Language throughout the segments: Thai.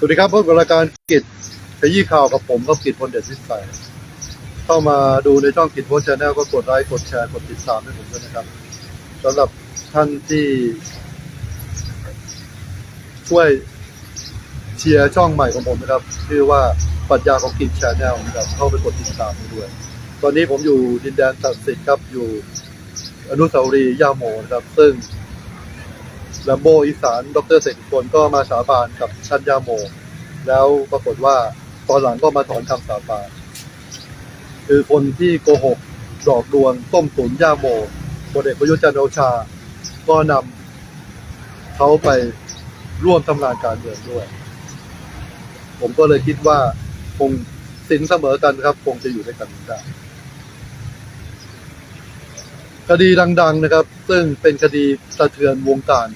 สวัสดีครับพบกับรายการกิจขยี้ข่าวกับผมครับกิจพลเดชวิสัยเข้ามาดูในช่องกิจพลชาแนลก็กดไลค์กดแชร์กดติดตามให้ผมด้วยนะครับสำหรับท่านที่ ช่วยเชียร์ช่องใหม่ของผมนะครับชื่อว่าปรัชญาของกิจชาแนลนะครับเข้าไปกดติดตามด้วย ตอนนี้ผมอยู่ดินแดนศักดิ์สิทธิ์ครับอยู่อนุสาวรีย์ย่าโมนะครับ ซึ่ง ลมโบอีสานดรเสกพลก็มาสาบานกับชันยาโม แล้วปรากฏว่าตอนหลังก็มาถอนคำสาบานคือคนที่โกหกหลอกลวงต้มตุ๋นย่าโมพลเอกประยุทธ์จันทร์โอชา ก็นำเขาไปร่วมทำงานการเมืองด้วย ผมก็เลยคิดว่าคงสินเสมอกันครับ คงจะอยู่ด้วยกันได้คดีดัง ๆนะครับ ซึ่งเป็นคดีสะเทือนวงการ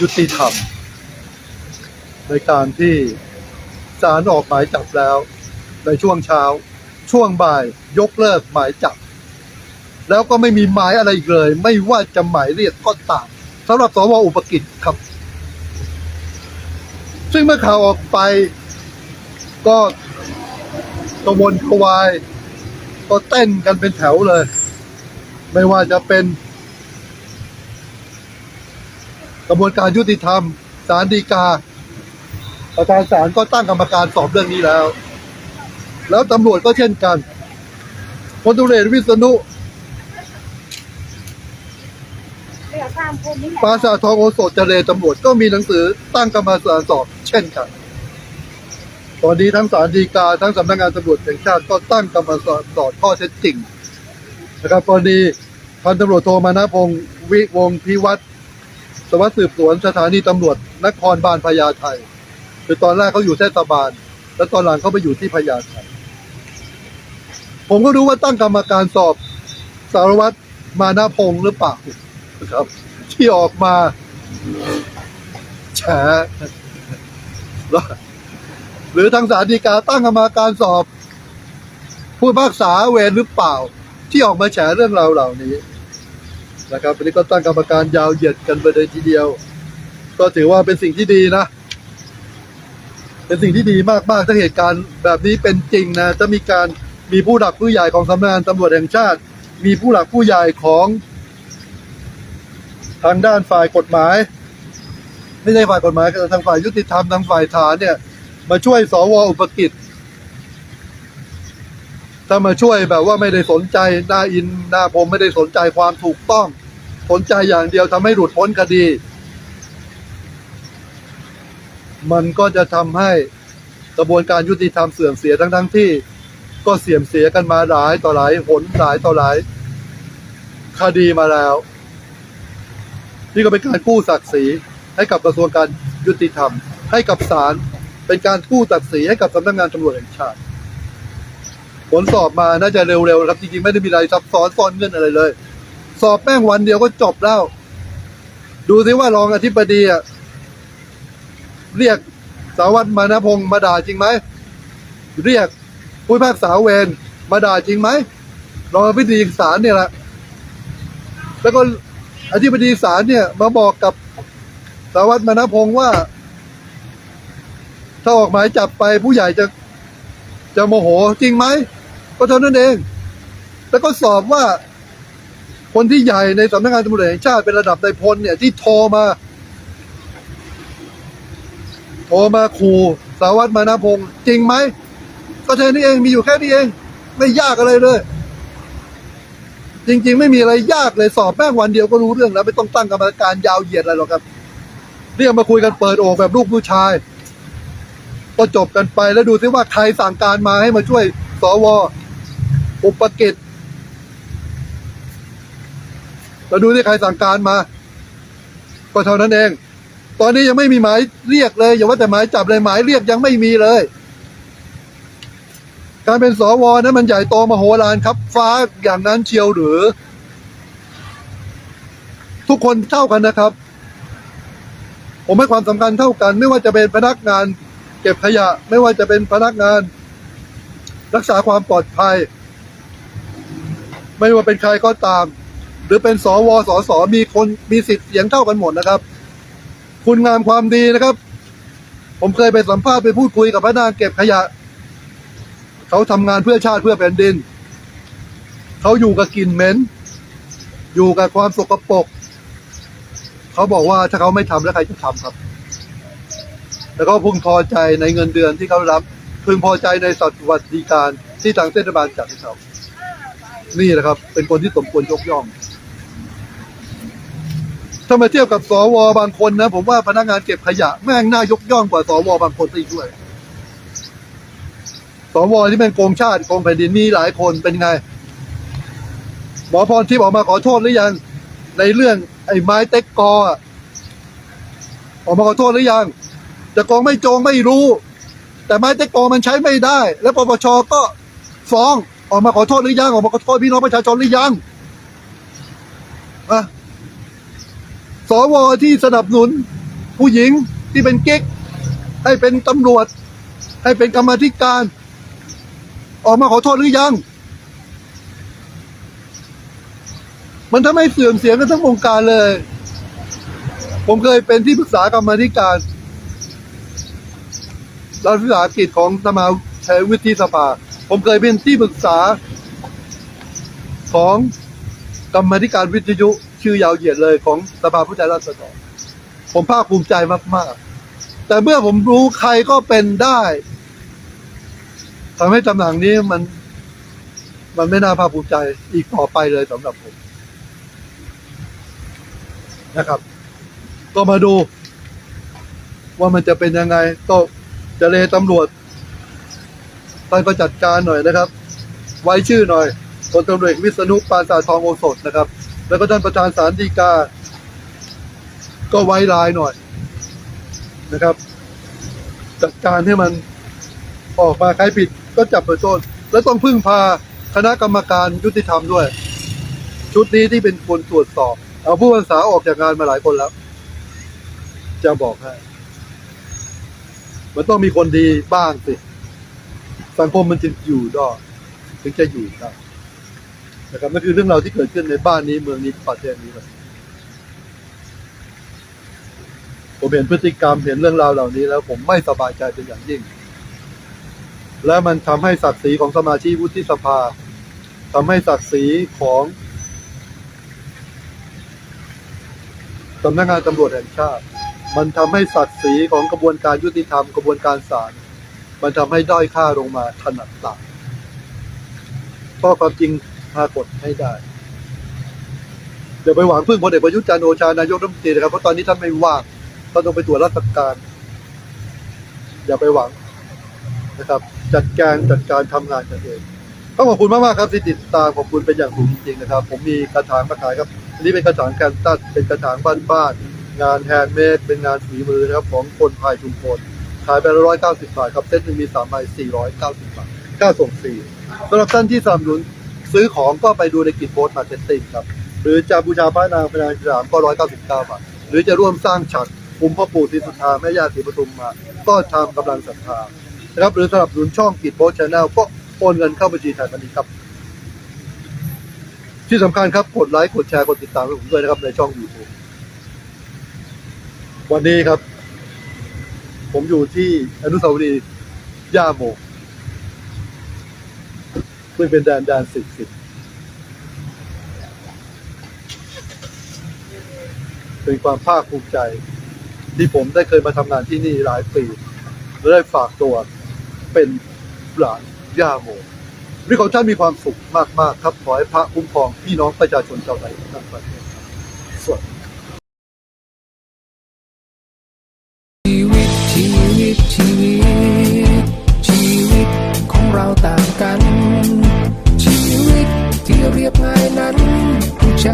ยุติธรรม ในการที่ศาลออกหมายจับแล้ว ในช่วงเช้า ช่วงบ่ายยกเลิกหมายจับ แล้วก็ไม่มีหมายอะไรอีกเลย ไม่ว่าจะหมายเรียกก็ตามสำหรับสวอุปกิจครับ ซึ่งเมื่อข่าวออกไปก็กระวนกระวาย ก็เต้นกันเป็นแถวเลย ไม่ว่าจะเป็น กระบวนการยุติธรรมศาลฎีกา ประธานศาลก็ตั้งกรรมการสอบเรื่องนี้แล้ว แล้วตำรวจก็เช่นกันพลตุเรศวิษณุเรียกข้ามคนนี้แหละปราสาททองโอโสถเจรตำรวจก็มีหนังสือตั้งกรรมการสอบเช่นกัน ตอนนี้ทั้งศาลฎีกา ทั้งสำนักงานตำรวจแห่งชาติก็ตั้งกรรมการสอบข้อเท็จจริงนะครับกรณีพันตำรวจโทมานะพงศ์วิวงศ์พิวัตร สารวัสดิ์สืบสวนสถานีตำรวจนครบาลพญาไทคือตอนแรกเขาอยู่เทศบาล แล้วตอนหลังเขาไปอยู่ที่พญาไทผมก็รู้ว่าตั้งกรรมการสอบสารวัตรมานะพงศ์หรือเปล่านะครับ ที่ออกมาแฉหรือทางสารดีกาตั้งกรรมการสอบ ผู้พิพากษาเวรหรือเปล่า ที่ออกมาแฉเรื่องราวเหล่านี้ นะครับวันนี้ก็ตั้งกรรมการยาวเหยียดกันไปเลยทีเดียว ก็ถือว่าเป็นสิ่งที่ดีนะ เป็นสิ่งที่ดีมากๆถ้าเหตุการณ์แบบนี้เป็นจริงนะจะมีการมีผู้หลักผู้ใหญ่ของสำนักงานตำรวจแห่งชาติ มีผู้หลักผู้ใหญ่ของ ทางด้านฝ่ายกฎหมาย ไม่ใช่ฝ่ายกฎหมายแต่ทางฝ่ายยุติธรรมทางฝ่ายฐานเนี่ย มาช่วยสวอุปกิจ ถ้ามาช่วยแบบว่าไม่ได้สนใจหน้าอินหน้าผมไม่ได้สนใจความถูกต้อง สนใจอย่างเดียวทำให้หลุดพ้นคดี มันก็จะทำให้กระบวนการยุติธรรมเสื่อมเสียทั้งทั้งที่ ก็เสื่อมเสียกันมาหลายต่อหลายหนหลายต่อหลาย คดีมาแล้ว นี่ก็เป็นการกู้ศักดิ์ศรีให้กับกระทรวงการยุติธรรม ให้กับศาลเป็นการกู้ศักดิ์ศรีให้กับสำนักงานตำรวจแห่งชาติ ผลสอบมาน่าจะเร็วๆครับจริงๆไม่ได้มีอะไรซับซ้อนซ่อนเงื่อนอะไรเลย สอบแป้งวันเดียวก็จบแล้ว ดูซิว่ารองอธิบดีอะเรียกสาวัตรมานะพงศ์มาด่าจริงไหมเรียกผู้พิพากษาเวรมาด่าจริงไหมรองอธิบดีศาลเนี่ยแหละแล้วก็อธิบดีศาลเนี่ย มาบอกกับสาวัตรมานะพงศ์ว่า ถ้าออกหมายจับไปผู้ใหญ่จะจะโมโหจริงไหม ก็เท่านั้นเอง แล้วก็สอบว่า คนที่ใหญ่ในสำนักงานตำรวจแห่งชาติเป็นระดับนายพลเนี่ย ที่โทรมา โทรมาขู่สารวัตรมานาพงศ์จริงไหมก็แค่นี้เองมีอยู่แค่นี้เอง ไม่ยากอะไรเลย จริง ๆ ไม่มีอะไรยากเลยสอบแม่งวันเดียวก็รู้เรื่องแล้ว ไม่ต้องตั้งกรรมการยาวเหยียดอะไรหรอกครับเรียกมาคุยกันเปิดโอกแบบลูกผู้ชายก็จบกันไปแล้วดูซิว่าใครสั่งการมาให้มาช่วยสว อุปกิจเราดูที่ใครสั่งการมา ก็เท่านั้นเอง ตอนนี้ยังไม่มีหมายเรียกเลย อย่าว่าแต่หมายจับเลยหมายเรียกยังไม่มีเลย การเป็นสวนั้นมันใหญ่โตมโหฬารครับ ฟ้าอย่างนั้นเชียวหรือ ทุกคนเท่ากันนะครับ ผมให้ความสำคัญเท่ากัน ไม่ว่าจะเป็นพนักงาน เก็บขยะ ไม่ว่าจะเป็นพนักงาน รักษาความปลอดภัย ไม่ว่าเป็นใครก็ตาม หรือเป็นสวสสมีคนมีสิทธิ์เสียงเท่ากันหมดนะครับ คุณงามความดีนะครับ ผมเคยไปสัมภาษณ์ไปพูดคุยกับพนักงานเก็บขยะ เขาทำงานเพื่อชาติเพื่อแผ่นดิน เขาอยู่กับกลิ่นเหม็นอยู่กับความสกปรกเขาบอกว่าถ้าเขาไม่ทำแล้วใครจะทำครับ แล้วก็พึงพอใจในเงินเดือนที่เขารับพึงพอใจในสวัสดิการที่ทางเทศบาลจัดให้เขา นี่แหละครับ เป็นคนที่สมควรยกย่อง ถ้ามาเทียบกับสวบางคนนะ ผมว่าพนักงานเก็บขยะ แม่งน่ายกย่องกว่าสวบางคนซะอีกด้วยสวที่เป็นโกงชาติโกงแผ่นดินมีหลายคนเป็นไง หมอพรทิพย์ออกมาขอโทษหรือยัง ในเรื่องไอ้ไม้เต็กกอออกมาขอโทษหรือยังจะโกงไม่จงไม่รู้ แต่ไม้เต็กกอมันใช้ไม่ได้ แล้วปปชก็ฟ้อง ออกมาขอโทษหรือยังออกมาขอโทษพี่น้องประชาชนหรือยังอะสวที่สนับสนุน ผู้หญิงที่เป็นกิ๊กให้เป็นตำรวจ ให้เป็นกรรมธิการ ออกมาขอโทษหรือยัง มันทำให้เสื่อมเสียกันทั้งวงการเลย ผมเคยเป็นที่ปรึกษากรรมาธิการรัฐวิสาหกิจของสมาชัยวิทยสภา ผมเคยเป็นที่ปรึกษาของกรรมธิการวิทยุชื่อยาวเหยียดเลยของสภาผู้แทนราษฎรผมภาคภูมิใจมากๆ แต่เมื่อผมรู้ใครก็เป็นได้ทำให้ตำแหน่งนี้มัน มันไม่น่าภาคภูมิใจอีกต่อไปเลยสำหรับผมนะครับ ก็มาดู ว่ามันจะเป็นยังไง ก็จะเลตำรวจ ไปประจัดการหน่อยนะครับ ไว้ชื่อหน่อยพลตำรวจเอกวิษณุปราสาททองโอสถนะครับ แล้วก็ท่านประธานศาลฎีกา ก็ไว้ลายหน่อยนะครับ จัดการให้มันออกมาใครผิดก็จับโดยต้นและต้องพึ่งพาคณะกรรมการยุติธรรมด้วย ชุดนี้ที่เป็นคนตรวจสอบ เอาผู้รักษาออกจากงานมาหลายคนแล้ว จะบอกให้มันต้องมีคนดีบ้างสิ สังคมมันจึงอยู่ได้ถึงจะอยู่ได้นะครับนั่นคือเรื่องราวที่เกิดขึ้นในบ้านนี้เมืองนี้ประเทศนี้ครับผมเห็นพฤติกรรมเห็นเรื่องราวเหล่านี้ แล้วผมไม่สบายใจเป็นอย่างยิ่ง และมันทำให้ศักดิ์ศรีของสมาชิกวุฒิสภาทำให้ศักดิ์ศรีของสำนักงานตำรวจแห่งชาติ มันทำให้ศักดิ์ศรีของกระบวนการยุติธรรมกระบวนการศาล มันทำให้ด้อยค่าลงมาถนัดต่างเพราะความจริงปรากฏให้ได้อย่าไปหวังพึ่งพลเอกประยุทธ์จันทร์โอชานายกรัฐมนตรีนะครับเพราะตอนนี้ท่านไม่ว่างท่านต้องไปตรวจราชการ อย่าไปหวังนะครับ จัดการจัดการทำงานกันเองต้องขอบคุณมากๆครับที่ติดตามขอบคุณเป็นอย่างสูงจริงๆนะครับ ผมมีกระถางมาขายครับอันนี้เป็นกระถางแคนตัสเป็นกระถางบ้านๆงานแฮนด์เมดเป็นงานฝีมือนะครับของคนพายชุมพล ขายไปร้อยเก้าสิบบาทครับเซ็ตหนึ่งมีสามใบสี่ร้อยเก้าสิบบาทค่าส่งฟรีสำหรับท่านที่สนับสนุนซื้อของก็ไปดูในกิจโพสต์มาเก็ตติ้งครับ หรือจะบูชาพระนางพระนางสามก็ร้อยเก้าสิบเก้าบาท หรือจะร่วมสร้างฉัดภูมิพ่อปู่ศรีสุธาแม่ย่าศรีปทุมมา ก็ทำกำลังศรัทธานะครับหรือสนับสนุนช่องกิจโพสชาแนลก็โอนเงินเข้าบัญชีไทยพันธุ์ครับ ที่สำคัญครับกดไลค์กดแชร์กดติดตามให้ผมด้วยนะครับในช่องยูทูบวันนี้ครับ ผมอยู่ที่อนุสาวรีย์ย่าโมซึ่งเป็นแดนแดนสิทธิ์สิทธิ์เป็นความภาคภูมิใจ ที่ผมได้เคยมาทำงานที่นี่หลายปีและได้ฝากตัวเป็นหลานย่าโมวิของท่านมีความสุขมาก ๆ ครับ ขอให้พระคุ้มครองพี่น้องประชาชนชาวไทยทั้งประเทศครับสวัสดี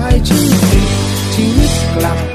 วิตที่เรีย